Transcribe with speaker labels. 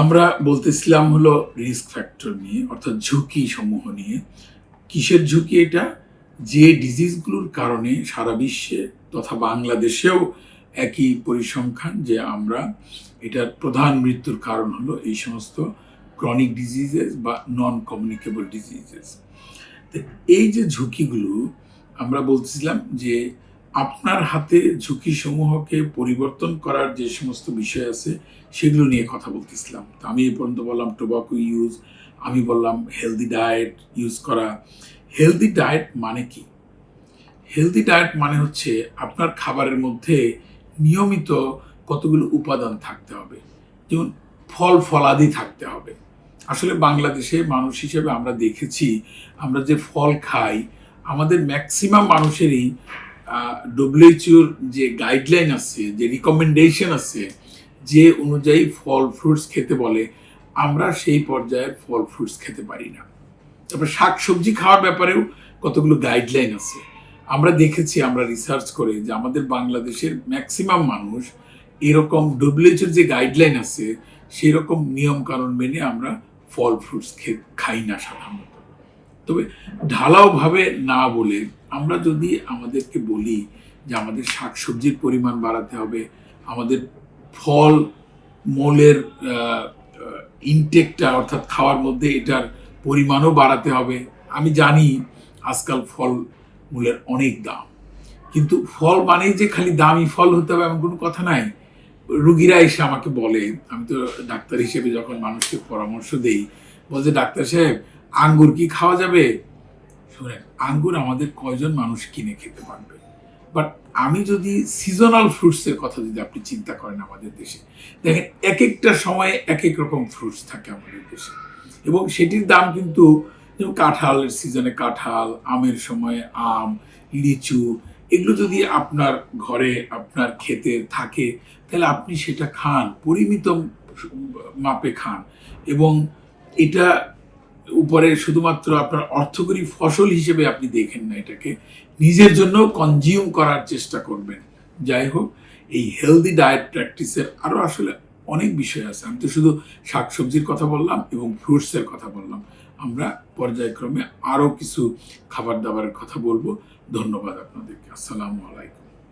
Speaker 1: আমরা বলতেছিলাম হলো রিস্ক ফ্যাক্টর নিয়ে, অর্থাৎ ঝুঁকি সমূহ নিয়ে। কিসের ঝুঁকি এটা? যে ডিজিজগুলোর কারণে সারা বিশ্বে তথা বাংলাদেশেও একই পরিসংখ্যান যে আমরা, এটার প্রধান মৃত্যুর কারণ হলো এই সমস্ত ক্রনিক ডিজিজেস বা নন কমিউনিকেবল ডিজিজেস এই যে ঝুঁকিগুলো, আমরা বলতেছিলাম যে আপনার হাতে ঝুঁকি সমূহকে পরিবর্তন করার যে সমস্ত বিষয় আছে, সেগুলো নিয়ে কথা বলতেছিলাম। তো আমি এই পর্যন্ত বললাম টোবাকো ইউজ আমি বললাম হেলদি ডায়েট ইউজ করা। হেলদি ডায়েট মানে কি? হেলদি ডায়েট মানে হচ্ছে আপনার খাবারের মধ্যে নিয়মিত কতগুলো উপাদান থাকতে হবে। যেমন ফল ফলাদি থাকতে হবে। আসলে বাংলাদেশে মানুষ হিসেবে আমরা দেখেছি, আমরা যে ফল খাই, আমাদের ম্যাক্সিমাম মানুষেরই ডব্লিউএইচওর যে গাইডলাইন আছে, যে রিকমেন্ডেশন আছে, যে অনুযায়ী ফল ফ্রুটস খেতে বলে, আমরা সেই পর্যায়ে ফল ফ্রুটস খেতে পারি না। তারপরে শাক সবজি খাওয়ার ব্যাপারেও কতগুলো গাইডলাইন আছে। আমরা দেখেছি, আমরা রিসার্চ করে যে আমাদের বাংলাদেশের ম্যাক্সিমাম মানুষ এরকম ডব্লিউএইচওর যে গাইডলাইন আছে সেই রকম নিয়ম কানুন মেনে আমরা ফল ফ্রুটস খাই না সাধারণত। তবে ঢালাওভাবে না বলে আমরা যদি আমাদেরকে বলি যে আমাদের শাক সবজির পরিমাণ বাড়াতে হবে, আমাদের ফল মলের ইনটেকটা অর্থাৎ খাওয়ার মধ্যে এটার পরিমাণও বাড়াতে হবে। আমি জানি আজকাল ফল মূলের অনেক দাম, কিন্তু ফল মানেই যে খালি দামি ফল হতে হবে এমন কোনো কথা নাই। রুগীরা এসে আমাকে বলে, আমি তো ডাক্তার হিসেবে যখন মানুষকে পরামর্শ দেই বলছে, ডাক্তার সাহেব, আঙ্গুর কি খাওয়া যাবে? শুনেন, আঙ্গুর আমাদের কয়জন মানুষ কিনে খেতে পারবে? বাট আমি যদি সিজনাল ফ্রুটসের কথা যদি আপনি চিন্তা করেন আমাদের দেশে, দেখেন এক একটা সময়ে এক এক রকম ফ্রুটস থাকে আমাদের দেশে। এবং সেটির দাম কিন্তু, যেমন কাঁঠালের সিজনে কাঁঠাল, আমের সময় আম, লিচু, এগুলো যদি আপনার ঘরে, আপনার খেতে থাকে, তাহলে আপনি সেটা খান, পরিমিত মাপে খান। এবং এটা উপরে শুধুমাত্র আপনার অর্থকরী ফসল হিসেবে আপনি দেখেন না এটাকে। নিজের জন্য কনজিউম করার চেষ্টা করবেন। যাই হোক, এই হেলদি ডায়েট প্র্যাকটিসের আরও আসলে অনেক বিষয় আছে। আমি তো শুধু শাকসবজির কথা বললাম এবং ফ্রুটসের কথা বললাম। আমরা পর্যায়ক্রমে আরও কিছু খাবার দাবারের কথা বলব। ধন্যবাদ আপনাদেরকে। আসসালামু আলাইকুম।